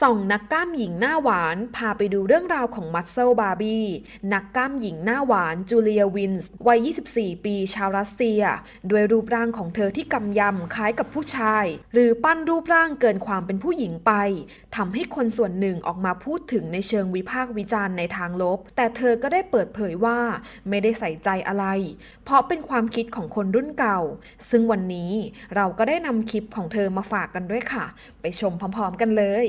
ส่องนักกล้ามหญิงหน้าหวาน พาไปดูเรื่องราวของมั s เซลบาร์บี้นักกล้ามหญิงหน้าหวานจูเลียวินส์วัย 24 ปี ชาวรัสเซีย ด้วยรูปร่างของเธอที่กำยำคล้ายกับผู้ชาย หรือปั้นรูปร่างเกินความเป็นผู้หญิงไปทำให้คนส่วนหนึ่งออกมาพูดถึงในเชิงวิพากษ์วิจารณ์ในทางลบ แต่เธอก็ได้เปิดเผยว่าไม่ได้ใส่ใจอะไร เพราะเป็นความคิดของคนรุ่นเก่า ซึ่งวันนี้เราก็ได้นำคลิปของเธอมาฝากกันด้วยค่ะ ไปชมพร้อมๆกันเลย